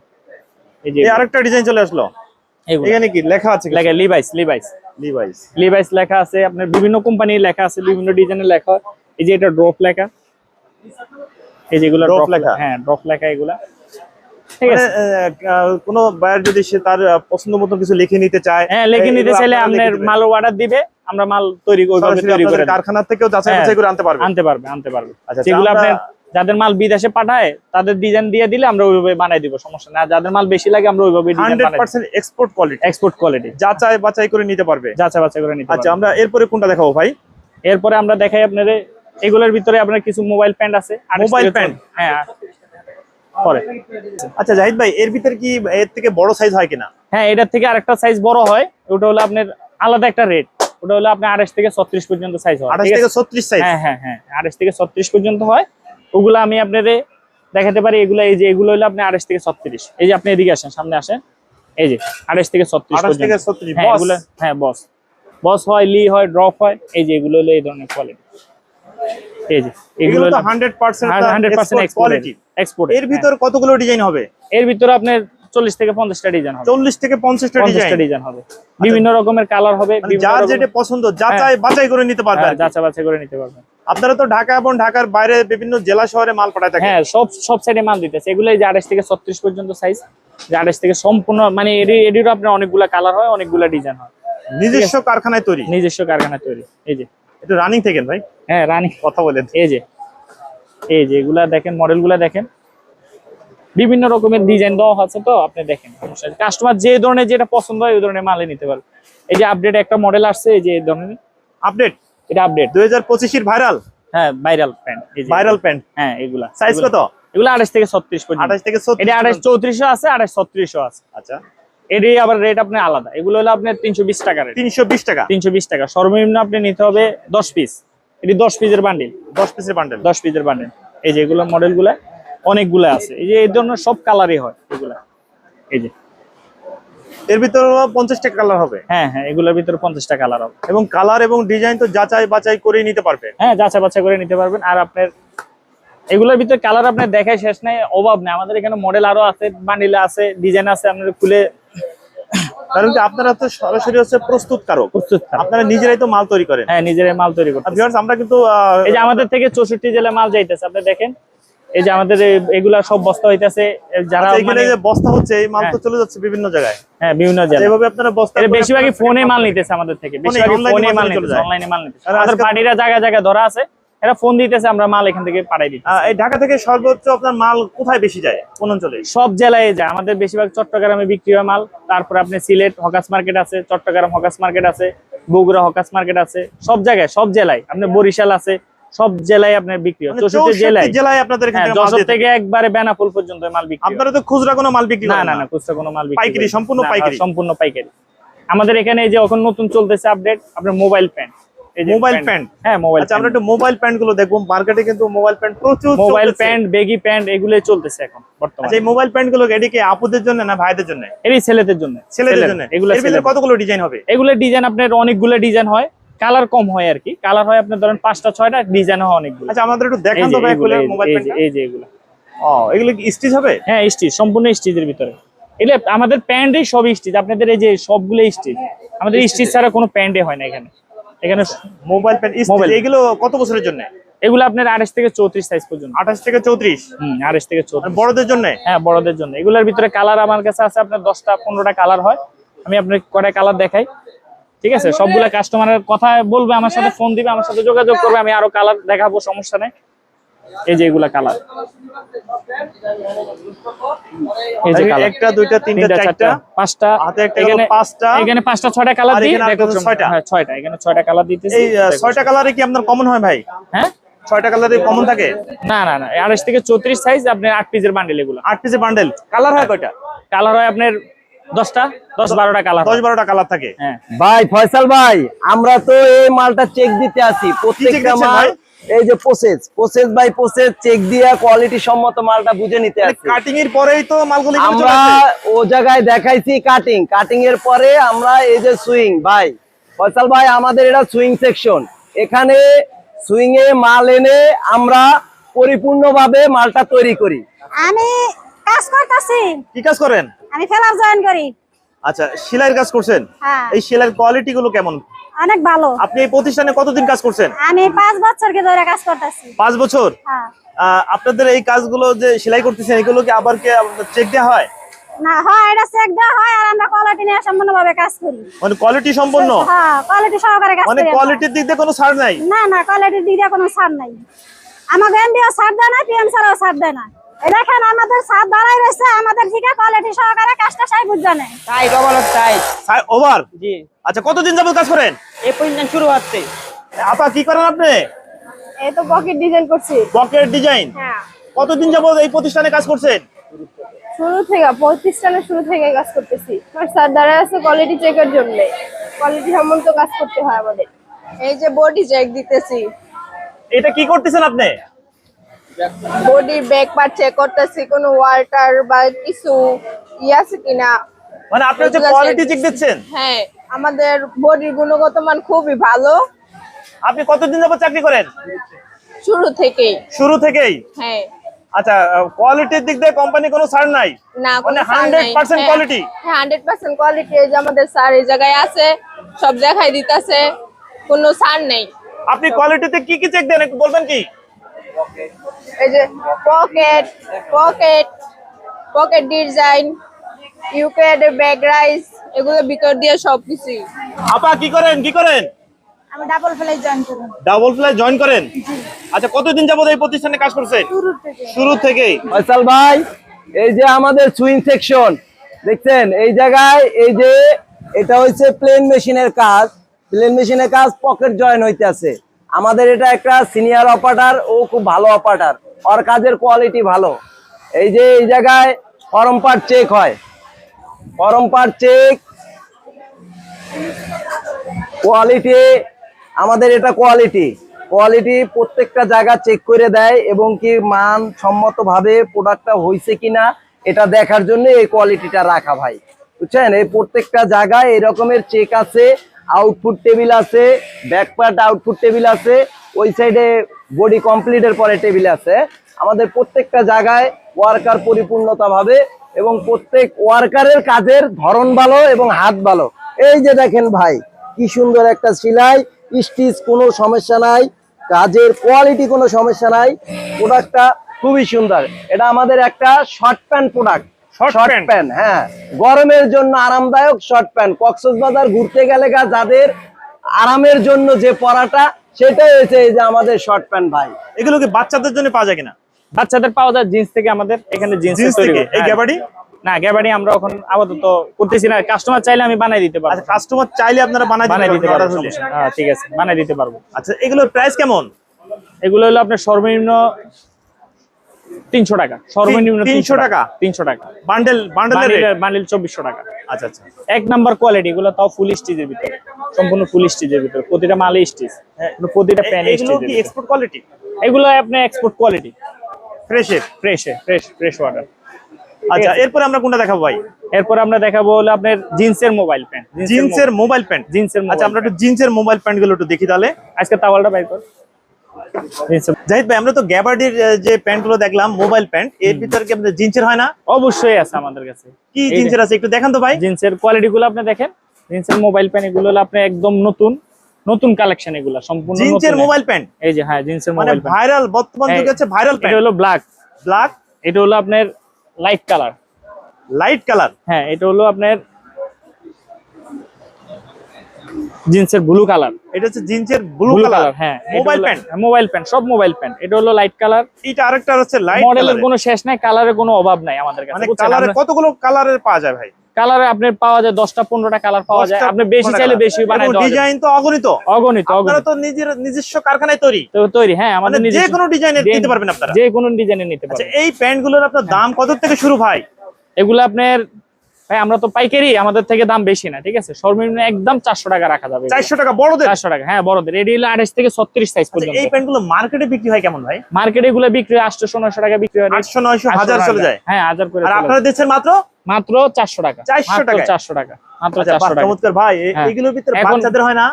এই যে এই আরেকটা ডিজাইন চলে আসলো? এগুলো। এখানে কি লেখা আছে লেখা লিভাইস লিভাইস লিভাইস লিভাইস লেখা আছে আপনার বিভিন্ন কোম্পানির লেখা আছে বিভিন্ন ডিজাইনের লেখা। এই যে এটা ড্রপ লেখা। এই যেগুলো ড্রপ লেখা? হ্যাঁ ড্রপ লেখা এগুলা। কোনো বায়ার যদি সে তার পছন্দ মতো কিছু লিখে নিতে চায় হ্যাঁ লিখে নিতে চাইলে আপনার। মাল অর্ডার দিবে আমরা মাল তৈরি তৈরি করে। কারখানা থেকেও যাচাই হ্যাঁ। বাছাই করে আনতে পারবে। আনতে পারবে আনতে পারবে। আচ্ছা, যেগুলো আপনার যাদের মাল বিদেশে পাঠায় তাদের ডিজাইন দিয়ে দিলে আমরা ওইভাবে বানাই দিব সমস্যা না যাদের মাল বেশি লাগে আমরা ওইভাবে ডিজাইন হান্ড্রেড বানাই percent export quality export quality যাচাই বাছাই করে নিতে পারবে। যাচাই বাছাই করে নিতে আচ্ছা আমরা এরপরে কোনটা দেখাবো ভাই? এরপরে আমরা দেখাই আপনাদের এগুলোর ভিতরে আপনার কিছু মোবাইল প্যান্ট আছে। মোবাইল? চল্লিশ- হ্যাঁ পরে। আচ্ছা জাহিদ ভাই এর ভিতরে কি এর থেকে বড় সাইজ হয় কিনা? হ্যাঁ এটার থেকে আরেকটা সাইজ বড় হয়। ওটা হলো আপনার আলাদা একটা রেট ওটা হলো আপনার আঠাশ থেকে ছত্রিশ পর্যন্ত সাইজ হয়। ঠিক থেকে ছত্রিশ সাইজ হ্যাঁ হ্যাঁ হ্যাঁ আঠাশ থেকে ছত্রিশ পর্যন্ত হয়। ওগুলো আমি আপনাদের দেখাতে পারি। এগুলো এই যে এগুলো হলো আপনি আড়াইশ থেকে ছত্রিশ। এই যে আপনি এদিকে আসেন সামনে আসেন। এই যে আড়াইশ থেকে ছত্রিশ থেকে ছত্রিশ হ্যাঁ এগুলো হ্যাঁ বস বস হয় লি হয় ড্রপ হয়। এই যে এগুলো হলো এই ধরনের কোয়ালিটি এই যে এগুলো hundred percent hundred percent quality export এর। ভিতর কতগুলো ডিজাইন হবে? এর ভিতরে আপনার চল্লিশ থেকে পঞ্চাশটা ডিজাইন হবে। চল্লিশ থেকে পঞ্চাশটা ডিজাইন হবে। বিভিন্ন রকমের কালার হবে মানে যার যেটা পছন্দ যাচাই বাছাই করে নিতে পারবে হ্যাঁ। যাচাই বাছাই করে নিতে পারবেন। আপনারা তো ঢাকা এবং ঢাকার বাইরে বিভিন্ন জেলা শহরে মাল পাঠায় থাকেন। হ্যাঁ সব সব সাইডে মাল দিতেছে। এগুলো যে আড়াইশ থেকে ছত্রিশ পর্যন্ত সাইজ যে আড়াইশ থেকে সম্পূর্ণ মানে এডি এডিরও আপনার অনেকগুলা কালার হয় অনেকগুলা ডিজাইন হয়। নিজস্ব কারখানায় তৈরি? নিজস্ব কারখানায় তৈরি। এই যে। একটু রানিং থেকেন ভাই? হ্যাঁ রানিং কথা বলেন। এই যে। এই যে এগুলা দেখেন মডেলগুলা দেখেন। বিভিন্ন রকমের ডিজাইন দেওয়া আছে তো আপনি দেখেন। কাস্টমার যে ধরনের যেটা পছন্দ হয় ওই ধরনের মালে নিতে পারবে। এই যে আপডেট একটা মডেল আসছে এই যে এই ধরনের। আপডেট এটা আপডেট দুই হাজার পঁচিশের ভাইরাল হ্যাঁ ভাইরাল প্যান্ট এই যে ভাইরাল প্যান্ট হ্যাঁ এগুলা। সাইজ কত? এগুলো আঠাশ থেকে ছত্রিশ পর্যন্ত। আঠাশ থেকে এটা আঠাশ ছত্রিশ চৌত্রিশও আছে আঠাশ ছত্রিশও আছে। আচ্ছা। এটি আবার রেট আপনি আলাদা। এগুলো হলো আপনার তিনশো বিশ টাকা রেট তিনশো বিশ টাকা। তিনশো বিশ টাকা। সর্বনিম্ন আপনি নিতে হবে দশ পিস এটি দশ পিসের বান্ডিল দশ পিসের বান্ডেল দশ পিসের বান্ডিল এই যে এগুলো মডেলগুলো অনেকগুলো আছে। এই যে এই ধরনের সব কালারই হয় এগুলা। এই যে। এর ভিতরে পঞ্চাশটা কালার হবে। হ্যাঁ হ্যাঁ এগুলোর ভিতরে পঞ্চাশটা কালার হবে। এবং কালার এবং ডিজাইন তো যাচাই বাছাই করে নিতে পারবে। হ্যাঁ যাচাই বাছাই করে নিতে পারবেন। আর আপনার এগুলোর ভিতরে কালার আপনার দেখায় শেষ নাই অভাব নেই। আমাদের এখানে মডেল আরও আছে বান্ডিল আছে ডিজাইন আছে আপনার খুলে কারণ কি আপনারা তো সরাসরি হচ্ছে প্রস্তুত কারক আপনারা নিজেরাই তো মাল তৈরি করেন। হ্যাঁ নিজেরাই মাল তৈরি করতে আর আমরা কিন্তু এই যে আমাদের থেকে চৌষট্টি জেলায় মাল যাইতেছে আপনি দেখেন। এই যে আমাদের এগুলা সব বস্তা হইতেছে যারা আচ্ছা, এখানে মানে- যে বস্তা হচ্ছে এই মাল তো হ্যাঁ। চলে যাচ্ছে বিভিন্ন জায়গায়। হ্যাঁ বিভিন্ন জায়গায় যেভাবে আপনারা বস্তা এটা করে বেশিরভাগই ফোনে মাল নিতেছে আমাদের থেকে। বেশিরভাগই ফোনে মাল নিতেছে অনলাইনে মাল নিতেছে। আমাদের পার্টিরা জায়গায় জায়গায় ধরা আছে। এরা ফোন দিতেছে আমরা মাল এখান থেকে পাঠাই এই ঢাকা থেকে সর্বোচ্চ আপনার মাল কোথায় বেশি যায়? কোন অঞ্চলে? সব জেলায় যায়। আমাদের বেশিরভাগ চট্টগ্রামে বিক্রি হয় মাল। তারপরে আপনি সিলেট হকাস মার্কেট আছে চট্টগ্রাম হকাস মার্কেট আছে বগুড়া হকাস মার্কেট আছে। সব জায়গায় সব জেলায়। আপনি বরিশাল আছে সব জেলায় আপনার বিক্রি হয়। মানে চৌষট্টি জেলায়। জেলায় আপনাদের হ্যাঁ থেকে যশোর থেকে একবারে বেনাপোল পর্যন্ত মাল বিক্রি হয়। আপনারা তো খুচরা কোনো মাল বিক্রি না না না? খুচরা কোনো মাল বিক্রি পাইকারি, সম্পূর্ণ পাইকারি। সম্পূর্ণ পাইকারি। আমাদের এখানে যে এখন নতুন চলতেছে আপডেট আপনার মোবাইল প্যান্ট মোবাইল প্যান্ট। হ্যাঁ মোবাইল আচ্ছা আমরা একটু মোবাইল প্যান্টগুলো দেখব। মার্কেটে কিন্তু মোবাইল প্যান্ট প্রচুর মোবাইল প্যান্ট বেগি প্যান্ট এগুলোই চলতেছে এখন আচ্ছা বর্তমানে এই মোবাইল প্যান্টগুলো এটি কি আপুদের জন্য না ভাইদের জন্য? এরই ছেলেদের জন্য। ছেলেদের জন্য। এগুলো কতগুলো ডিজাইন হবে? এগুলো ডিজাইন আপনার অনেকগুলো ডিজাইন হয়। কালার কম হয় আর কি। কালার হয় আপনার ধরেন পাঁচটা ছয়টা ডিজাইন হয় অনেকগুলো। আচ্ছা আমাদের একটু এই দেখান তো ভাই এগুলো, এই মোবাইল প্যান্ট এই যে এগুলো। ও এগুলো কি স্টিচ হবে? হ্যাঁ স্টিচ সম্পূর্ণ স্টিচের ভিতরে। এগুলো আমাদের প্যান্টই সব স্টিচ আপনাদের এই যে সবগুলো স্টিচ আমাদের স্টিচ ছাড়া কোনো প্যান্টে হয় না এখানে। এখানে মোবাইল প্যান্ট মোবাইল এগুলো কত বছরের জন্য? এগুলো আপনার আড়াইশ থেকে চৌত্রিশ সাইজ পর্যন্ত। আঠাশ থেকে চৌত্রিশ? হুম আড়াইশ থেকে চৌত্রিশ। বড়দের জন্য? হ্যাঁ বড়দের জন্য। এগুলোর ভিতরে কালার আমার কাছে আছে আপনার দশটা পনেরোটা কালার হয়। আমি আপনার কটা কালার দেখাই। ঠিক আছে? সবগুলা কাস্টমারের কথা বলবে আমার সাথে ফোন দিবে আমার সাথে যোগাযোগ করবে আমি আরও কালার দেখাবো সমস্যা নেই। এই যে এগুলা কালার এই যে কালার একটা দুইটা তিনটা তিনটা চারটা। চারটা পাঁচটা। হাতে একটা এখানে পাঁচটা। এখানে পাঁচটা ছয়টা কালার দিই দেখো ছয়টা। হ্যাঁ ছয়টা এখানে ছয়টা কালার দিতেছি। এই ছয়টা কালারে কি আপনার কমন হয় ভাই? হ্যাঁ? ছয়টা কালারে কমন থাকে? না না না আড়াইশ থেকে চৌত্রিশ সাইজ আপনার আট পিসের বান্ডেল এগুলো। আট পিসের বান্ডেল কালার হয় কয়টা? কালার হয় আপনার দশটা দশ বারোটা কালার দশ বারোটা কালার থাকে। হ্যাঁ। ভাই ফয়সাল ভাই আমরা তো এই মালটা চেক দিতে আসি প্রত্যেকটা মাল? এই যে process process by process check দিয়ে কোয়ালিটি সম্মত মালটা বুঝে নিতে আসি কাটিং এর পরেই তো মালগুলো আমরা ও জায়গায় দেখাইছি কাটিং কাটিং এর পরে আমরা এই যে সুইং ভাই ফয়সাল ভাই আমাদের এটা সুইং সেকশন এখানে সুইং এ মাল এনে আমরা পরিপূর্ণভাবে মালটা তৈরি করি। আমি কাজ করতেছি। কি কাজ করেন? আমি ফেলার জয়েন করি। আচ্ছা সেলাইয়ের কাজ করছেন? হ্যাঁ। এই সেলাইয়ের কোয়ালিটি গুলো কেমন? অনেক ভালো। আপনি এই প্রতিষ্ঠানে কতদিন কাজ করছেন? আমি পাঁচ বছরকে ধরে কাজ করতেছি। পাঁচ বছর? হ্যাঁ। আপনাদের এই কাজগুলো যে সেলাই করতেছেন এগুলো কি আবার কি চেক দেওয়া হয়? না হয় এটা চেক দেওয়া হয় আর আমরা কোয়ালিটি নিয়ে সম্পূর্ণভাবে কাজ করি। মানে কোয়ালিটি সম্পন্ন? হ্যাঁ কোয়ালিটি সহকারে কাজ মানে করি। কোয়ালিটির দিক দিয়ে কোনো ছাড় নাই? না না কোয়ালিটির দিকে কোনো ছাড় নাই। আমাকে এমডিও ছাড় দেয় না পিএম স্যারও ছাড় দেয় না। দেখেন আমাদের ছাদ দাঁড়াই রয়েছে আমাদের থেকে কোয়ালিটি সহকারে কাজটা সাই বুঝ জানে। Tight overload tight over? জি। আচ্ছা কতদিন যাবত কাজ করেন? এই পর্যন্ত শুরু হচ্ছে। আপা কি করেন আপনি? এই তো পকেট ডিজাইন করছি। পকেট ডিজাইন হ্যাঁ। কতদিন যাবত এই প্রতিষ্ঠানে কাজ করছেন? শুরু থেকে প্রতিষ্ঠানের শুরু থেকে কাজ করতেছি। আমার স্যার দ্বারা আছে কোয়ালিটি চেকের জন্য। কোয়ালিটি সম্বন্ধে কাজ করতে হয় আমাদের। এই যে বডি চেক দিতেছি। এটা কি করতেছেন আপনি? বডি ব্যাক পার্ট চেক করতেছি কোনো ওয়াটার বা কিছু ই আছে কিনা? মানে আপনি হচ্ছে কোয়ালিটি চেক দিচ্ছেন? হ্যাঁ আমাদের বডির গুণগত মান খুবই ভালো। আপনি কতদিন যাবত চাকরি করেন? শুরু থেকেই। শুরু থেকেই? হ্যাঁ। আচ্ছা কোয়ালিটির দিক দিয়ে কোম্পানি কোনো ছাড় নাই? না মানে কোনো ছাড় নাই। 100% হ্যাঁ, quality? হ্যাঁ হান্ড্রেড পার্সেন্ট কোয়ালিটি এই যে আমাদের স্যার এই জায়গায় আছে সব দেখাই দিতেছে কোনো ছাড় নেই। আপনি কোয়ালিটিতে কি কি চেক দেন একটু বলবেন কি? এই যে পকেট পকেট পকেট ডিজাইন ইউকেড ব্যাগ রাইস এগুলো ভিতর দিয়ে সবকিছুই। আপা কি করেন? কি করেন? আমি ডাবল ফ্লাই জয়েন করুন ডাবল ফ্লাই জয়েন করেন? আচ্ছা কতদিন যাবত এই প্রতিষ্ঠানে কাজ করছেন? শুরু থেকেই। ফয়সাল ভাই এই যে আমাদের সুইং সেকশন দেখছেন? এই জায়গায় এই যে এটা হচ্ছে প্লেন মেশিনের কাজ। প্লেন মেশিনের কাজ পকেট জয়েন হইতে আছে আমাদের এটা একটা সিনিয়র অপারেটর ও খুব ভালো অপারেটর ওর কাজের কোয়ালিটি ভালো। এই যে এই জায়গায় ফরম পার্ট চেক হয়। ফরম পার্ট চেক কোয়ালিটি আমাদের এটা কোয়ালিটি কোয়ালিটি প্রত্যেকটা জায়গা চেক করে দেয় এবং কি মান সম্মতভাবে প্রোডাক্টটা হয়েছে কিনা, এটা দেখার জন্য এই কোয়ালিটিটা রাখা ভাই। বুঝছেন? এই প্রত্যেকটা জায়গায় এই রকমের চেক আছে। আউটপুট টেবিল আছে ব্যাক পার্ট আউটপুট টেবিল আছে, ওই সাইডে বডি কমপ্লিটের পরে টেবিল আছে। আমাদের প্রত্যেকটা জায়গায় ওয়ার্কার পরিপূর্ণতা ভাবে এবং প্রত্যেক ওয়ার্কারের কাজের ধরন ভালো এবং হাত ভালো। এই যে দেখেন ভাই, কি সুন্দর একটা সেলাই স্টিচ কোনো সমস্যা নাই, কাজের কোয়ালিটি কোনো সমস্যা নাই প্রোডাক্টটা খুবই সুন্দর। এটা আমাদের একটা short pant product short pant হ্যাঁ। গরমের জন্য আরামদায়ক শর্ট প্যান্ট কক্সবাজার ঘুরতে গেলে গা যাদের আরামের জন্য যে পরাটা সেটাই হয়েছে এই যে আমাদের শর্ট প্যান্ট ভাই। এগুলো কি বাচ্চাদের জন্য পাওয়া যায় কিনা? বাচ্চাদের পাওয়া যায় জিন্স থেকে আমাদের এখানে জিন্স থেকে? এই গ্যাবাডি না গ্যাবাডি আমরা এখন আপাতত করতেছি না। কাস্টমার চাইলে আমি বানাই দিতে পারব। আচ্ছা কাস্টমার চাইলে আপনারা বানাই দিতে পারবেন হ্যাঁ ঠিক আছে বানাই দিতে পারব। আচ্ছা এগুলোর প্রাইস কেমন? এগুলো হলো আপনার সর্বনিম্ন তিনশো টাকা সর্বনিম্ন 300 টাকা? তিনশো টাকা। বান্ডেল বান্ডেলের রেট বান্ডিল চব্বিশশো টাকা। আচ্ছা আচ্ছা। এক নাম্বার কোয়ালিটি এগুলো তাও ফুল স্টিচের ভিতরে সম্পূর্ণ ফুল স্টিচের ভিতরে প্রতিটা মালে স্টিচ প্রতিটা প্যান এ- এক্সপোর্ট কোয়ালিটি এগুলো আপনার এক্সপোর্ট কোয়ালিটি ফ্রেশে ফ্রেশ ফ্রেশ ফ্রেশ ওয়াটার আচ্ছা এরপরে আমরা কোনটা দেখাবো ভাই? এরপর আমরা দেখাবো হলো আপনার জিন্সের মোবাইল প্যান্ট জিন্সের মোবাইল প্যান্ট জিন্সের আচ্ছা আমরা একটু জিন্সের মোবাইল প্যান্টগুলো একটু দেখি তাহলে। আজকে তাওয়ালটা বাইর কর। জাহিদ ভাই আমরা তো গ্যাবার্ডির যে প্যান্টগুলো দেখলাম মোবাইল প্যান্ট এর ভিতরে কি আপনাদের জিন্সের হয় না? অবশ্যই আছে আমাদের কাছে। কি জিন্সের আছে একটু দেখান তো ভাই। জিন্সের কোয়ালিটি গুলো আপনি দেখেন। জিন্সের মোবাইল প্যান্ট এগুলো আপনি একদম নতুন নতুন কালেকশন এগুলো সম্পূর্ণ জিন্সের মোবাইল প্যান্ট? এই যে হ্যাঁ জিন্সের মানে মোবাইল প্যান্ট। ভাইরাল বর্তমান যুগে হচ্ছে ভাইরাল এটা প্যান্ট হলো ব্ল্যাক ব্ল্যাক এটা হলো আপনার লাইট কালার লাইট কালার হ্যাঁ এটা হলো আপনার জিন্সের ব্লু কালার এটা হচ্ছে জিন্সের ব্লু কালার হ্যাঁ মোবাইল প্যান্ট মোবাইল প্যান্ট সব মোবাইল প্যান্ট এটা হলো লাইট কালার এটা আরেকটা হচ্ছে লাইট মডেলের কোনো শেষ নাই কালারের কোনো অভাব নাই আমাদের কাছে মানে কালারে কতগুলো কালারের পাওয়া যায় ভাই? কালারে আপনার পাওয়া যায় দশটা পনেরোটা কালার পাওয়া যায়। আপনি বেশি চাইলে বেশি বানাই। ডিজাইন তো অগণিত। অগণিত আপনারা অগণিত তো নিজের নিজস্ব কারখানায় তৈরি। তো তৈরি হ্যাঁ মানে আমাদের যে নিজস্ব- কোনো ডিজাইনের যে- দিতে পারবেন আপনারা। যে কোনো ডিজাইনে নিতে আচ্ছা পারবেন। এই প্যান্টগুলোর আপনার দাম কত থেকে শুরু ভাই? এগুলো আপনার ভাই আমরা তো পাইকারি আমাদের থেকে দাম বেশি না ঠিক আছে? সর্বনিম্ন একদম চারশো টাকা রাখা যাবে চারশো টাকা বড়দের? চারশো টাকা হ্যাঁ বড়দের। এটি হলো আঠাশ থেকে ছত্রিশ সাইজ আচ্ছা, পর্যন্ত। এই প্যান্টগুলো মার্কেটে বিক্রি হয় কেমন ভাই? মার্কেটে এগুলো বিক্রি হয় আটশো নয়শো টাকা বিক্রি হয়। আটশো নয়শো হাজার চলে যায়? হ্যাঁ হাজার করে আর আপনারা। দিচ্ছেন মাত্র? মাত্র চারশো টাকা। চারশো টাকা চারশো টাকা। মাত্র আচ্ছা, চারশো টাকা। চমৎকার। ভাই এ- হ্যাঁ। এইগুলোর ভিতরে বাচ্চাদের হয় না?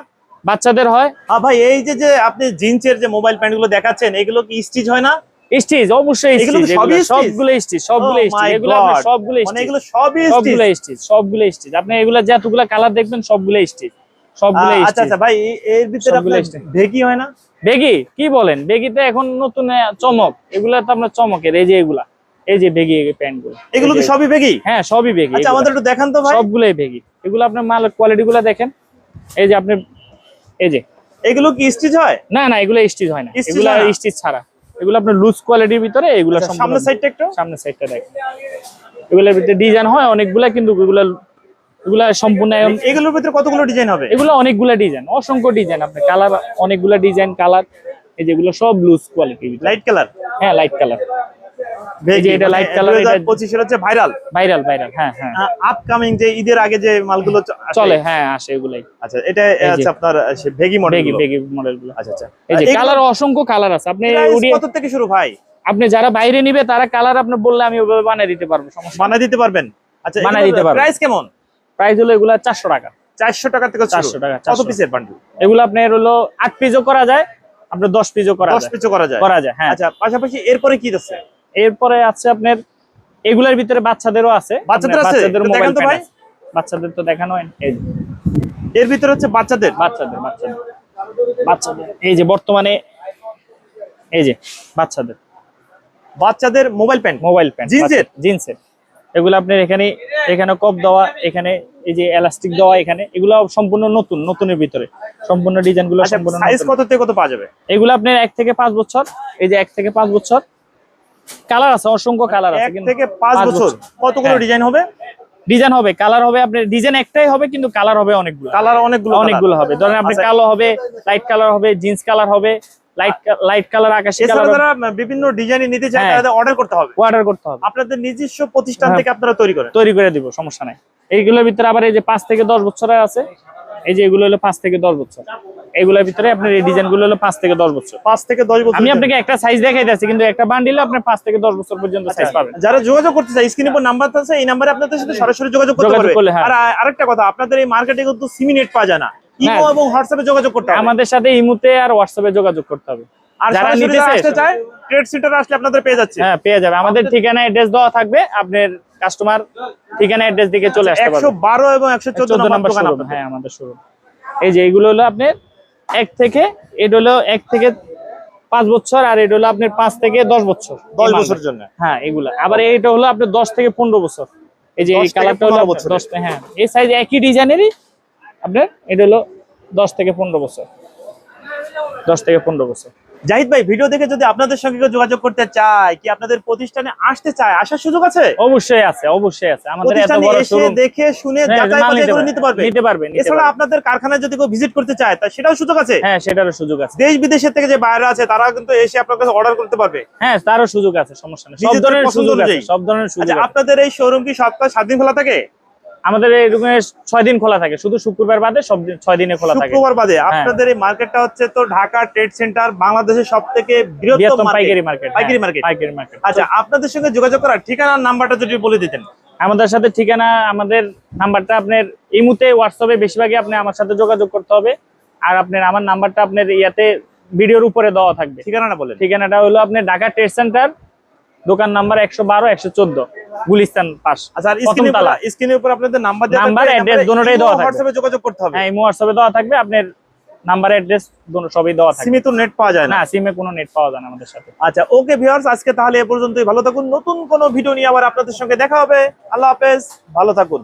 বাচ্চাদের হয়। ভাই এই যে যে আপনি জিন্সের যে মোবাইল প্যান্টগুলো দেখাচ্ছেন এগুলো কি স্টিচ হয় না? স্টিচ অবশ্যই? সবগুলো স্টিচ সবগুলো Oh স্টিচ এগুলো সবগুলো মানে এগুলো সবই সবগুলো স্টিচ। স্টিচ সবগুলো স্টিচ। আপনি এগুলো যতগুলো কালার দেখবেন সবগুলো স্টিচ সবগুলো আচ্ছা আচ্ছা ভাই এর ভিতরে আপনার stitch। হয় না? কি বলেন? এখন নতুন চমক। এগুলা তো আপনার চমকের এই যে এগুলা। এই যে বেগি প্যান্টগুলো এগুলো কি সবই বেগি হ্যাঁ সবই বেগি আচ্ছা আমাদের একটু দেখান তো ভাই। সবগুলোই বেগি এগুলো আপনার মাল কোয়ালিটি গুলো দেখেন। এই যে আপনি এই যে। এগুলো কি স্টিচ হয়? না না এগুলো স্টিচ হয় না। এগুলো স্টিচ ছাড়া। এগুলো আপনার লুজ কোয়ালিটির ভিতরে এগুলো আচ্ছা, সামনের সাইডটা একটু? সামনের সাইডটা দেখেন। এগুলোর ভিতরে ডিজাইন হয় অনেকগুলা কিন্তু এগুলো এগুলা সম্পূর্ণ এগুলোর ভিতরে কতগুলো ডিজাইন হবে? এগুলো অনেকগুলা ডিজাইন অসংখ্য ডিজাইন আপনার। কালার অনেকগুলা ডিজাইন কালার এই যেগুলো সব লুজ কোয়ালিটি লাইট কালার হ্যাঁ লাইট কালার এটা হচ্ছে ভাইরাল ভাইরাল ভাইরাল হ্যাঁ হ্যাঁ। আপকামিং যে ঈদের আগে যে মালগুলো চলে হ্যাঁ আসে এগুলাই। আচ্ছা এটা আছে আপনার ভেগি মডেলগুলো। আচ্ছা আচ্ছা। এই যে কালার অসংখ্য কালার আছে। আপনি price কত থেকে শুরু ভাই? আপনি যারা বাইরে নিবে তারা কালার আপনি বললে আমি ওইভাবে বানিয়ে দিতে পারব সমস্যা বানাই দিতে পারবেন? আচ্ছা বানায় দিতে পারবেন। প্রাইস কেমন? প্রাইস হলো এগুলা চারশো টাকা। চারশো টাকা থেকে শুরু। 400 টাকা, কত পিসের বান্ডেল এগুলো আপনার হলো আট পিসও করা যায় আপনার দশ পিসও করা দশ যায়। পিসও করা যায়। করা যায় হ্যাঁ। আচ্ছা পাশাপাশি এরপরে কি আছে এরপরে আছে আপনার এগুলোর ভিতরে বাচ্চাদেরও আছে। বাচ্চাদের আছে? তো মোবাইল দেখান তো ভাই। বাচ্চাদের তো দেখানো হয় এই এর ভিতরে হচ্ছে বাচ্চাদের? বাচ্চাদের বাচ্চাদের। বাচ্চাদের। এই যে বর্তমানে এই যে বাচ্চাদের। বাচ্চাদের মোবাইল প্যান্ট মোবাইল প্যান্ট জিন্সের? জিন্সের এগুলো আপনার এখানে এখানে কপ দেওয়া এখানে এই যে এলাস্টিক দেওয়া এখানে এগুলো সম্পূর্ণ নতুন নতুনের ভিতরে। সম্পূর্ণ ডিজাইনগুলো আচ্ছা সম্পূর্ণ সাইজ কত থেকে কত পাওয়া যাবে? এগুলো আপনার এক থেকে পাঁচ বছর এই যে এক থেকে পাঁচ বছর। কালার আছে অসংখ্য কালার আছে থেকে পাঁচ বছর। কতগুলো হ্যাঁ। ডিজাইন হবে? ডিজাইন হবে কালার হবে আপনার ডিজাইন একটাই হবে কিন্তু কালার হবে অনেকগুলো। কালার অনেকগুলো অনেকগুলো হবে। ধরেন আপনি আচ্ছা। কালো হবে লাইট কালার হবে জিন্স কালার হবে লাইট লাইট কালার আকাশি কালার বিভিন্ন ডিজাইন নিতে চায় হ্যাঁ। তাদের অর্ডার করতে হবে। অর্ডার করতে হবে। আপনাদের নিজস্ব প্রতিষ্ঠান হ্যাঁ। থেকে আপনারা তৈরি করেন। তৈরি করে দিব সমস্যা নাই। এইগুলোর ভিতরে আবার এই যে পাঁচ থেকে দশ বছরের আছে এই যে এগুলো হলো পাঁচ থেকে দশ বছর। এগুলোর ভিতরে আপনার এই ডিজাইনগুলো হলো পাঁচ থেকে দশ বছর। পাঁচ থেকে দশ বছর আমি আপনাকে একটা সাইজ দেখাই দিচ্ছি কিন্তু একটা বান্ডিলে আপনি পাঁচ থেকে দশ বছর পর্যন্ত সাইজ পাবেন। যারা যোগাযোগ করতে চায় স্ক্রিনে উপর নাম্বার আছে এই নাম্বারে আপনাদের সাথে সরাসরি যোগাযোগ করতে পারবে। হ্যাঁ। আর আরেকটা কথা আপনাদের এই মার্কেটে কিন্তু সিমি নেট পাওয়া যায় না। ইমো হ্যাঁ। এবং হোয়াটসঅ্যাপে যোগাযোগ করতে হবে। আমাদের সাথে ইমুতে আর হোয়াটসঅ্যাপে যোগাযোগ করতে হবে। আর যারা আসতে চায় ট্রেড সেন্টার আসলে আপনাদের পেয়ে যাচ্ছে। হ্যাঁ পেয়ে যাবে। আমাদের ঠিকানা অ্যাড্রেস দেওয়া থাকবে। আপনার কাস্টমার ঠিকানা অ্যাড্রেস দিকে চলে আসতে একশো পারবে। বারো এবং একশো চোদ্দ চোদ্দ নম্বর নাম্বার দোকান আপনাদের। হ্যাঁ আমাদের শোরুম এই যে এগুলো হলো আপনার এক থেকে এটা হলো এক থেকে পাঁচ বছর আর এটা হলো আপনার পাঁচ থেকে দশ বছর দশ বছর বছরের জন্য? হ্যাঁ এগুলা। আবার এটা হলো আপনার দশ থেকে পনেরো বছর। এই যে এই কালারটা 15 হলো দশ দশ হ্যাঁ এই সাইজ একই ডিজাইনেরই আপনার এটা হলো দশ থেকে পনেরো বছর। দশ থেকে পনেরো বছর। জাহিদ ভাই ভিডিও দেখে যদি আপনাদের সঙ্গে যোগাযোগ করতে চায় কি আপনাদের প্রতিষ্ঠানে আসতে চায় আসার সুযোগ আছে? অবশ্যই আছে অবশ্যই আছে। আমাদের এত বড় এসে শোরুম দেখে শুনে যাচাই বাছাই করে নিতে পারবে। নিতে পারবে এছাড়া আপনাদের কারখানায় যদি কেউ ভিজিট করতে চায় তা সেটাও সুযোগ আছে? হ্যাঁ সেটারও সুযোগ আছে। দেশ বিদেশের থেকে যে বাইরে আছে তারা কিন্তু এসে আপনার কাছে অর্ডার করতে পারবে। হ্যাঁ তারও সুযোগ আছে সমস্যা নেই। সব ধরনের সুযোগ আছে সব ধরনের সুযোগ আচ্ছা আছে। আপনাদের এই শোরুম কি সপ্তাহে সাত দিন খোলা থাকে? আমাদের এই রুমে ছয় দিন খোলা থাকে। শুধু শুক্রবার বাদে সব ছয় দিনে খোলা থাকে। শুক্রবার বাদে। আপনাদের এই মার্কেটটা হচ্ছে তো ঢাকা ট্রেড সেন্টার বাংলাদেশের সব থেকে বৃহত্তম পাইকারি মার্কেট পাইকারি মার্কেট। পাইকারি মার্কেট। আচ্ছা আপনাদের সঙ্গে যোগাযোগ করার ঠিকানার নাম্বারটা যদি বলে দিতেন। আমাদের সাথে ঠিকানা আমাদের নাম্বারটা আপনার ইমুতে হোয়াটসঅ্যাপে বেশিরভাগই আপনি আমার সাথে যোগাযোগ করতে হবে। আর আপনার আমার নাম্বারটা আপনার ইয়াতে ভিডিওর উপরে দেওয়া থাকবে। ঠিকানাটা বলে ঠিকানাটা হলো আপনার ঢাকা ট্রেড সেন্টার দোকান নাম্বার একশো বারো একশো চোদ্দ। গুলিস্তান পাশ। আচ্ছা আর প্রথম স্ক্রিনে স্ক্রিনের উপর আপনাদের নাম্বার দেওয়া নাম্বার, নাম্বারে দোনোটাই দেওয়া থাকবে। হোয়াটসঅ্যাপে যোগাযোগ করতে হবে। হ্যাঁ ইমো হোয়াটসঅ্যাপে দেওয়া থাকবে আপনার নাম্বার অ্যাড্রেস সবই দেওয়া থাকবে। তো নেট পাওয়া যায় না। না সিমে কোনো নেট পাওয়া যায় না আমাদের সাথে। আচ্ছা ওকে ভিউয়ার্স আজকে তাহলে এ পর্যন্তই। ভালো থাকুন। নতুন কোনো ভিডিও নিয়ে আবার আপনাদের সঙ্গে দেখা হবে। আল্লাহ হাফেজ। ভালো থাকুন।